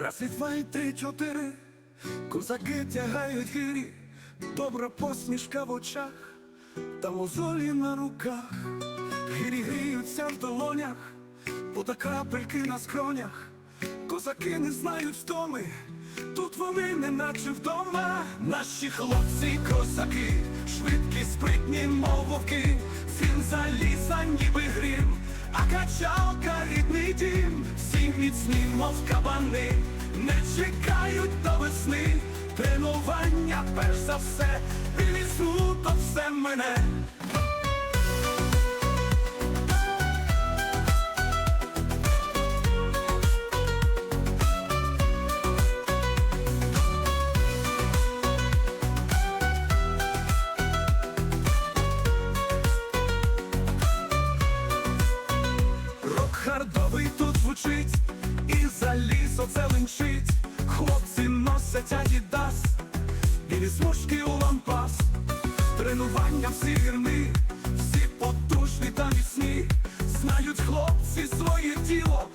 Раз і два, і три, чотири, козаки тягають гирі, добра посмішка в очах, та мозолі на руках, гирі гріються в долонях, вода крапельки на скронях, козаки не знають втоми, тут вони не наче вдома. Наші хлопці, козаки, швидкі, спритні, мов вовки, Фін заліза, ніби грім, а качалка міцні, мов кабани, не чекають до весни, тренування перш за все, і весну то все мене. Хардовий звучить, і заліз оце линчить. Хлопці носять адідас, білі смужки у лампас. Тренування всі вірні, всі потужні та міцні. Знають хлопці своє тіло,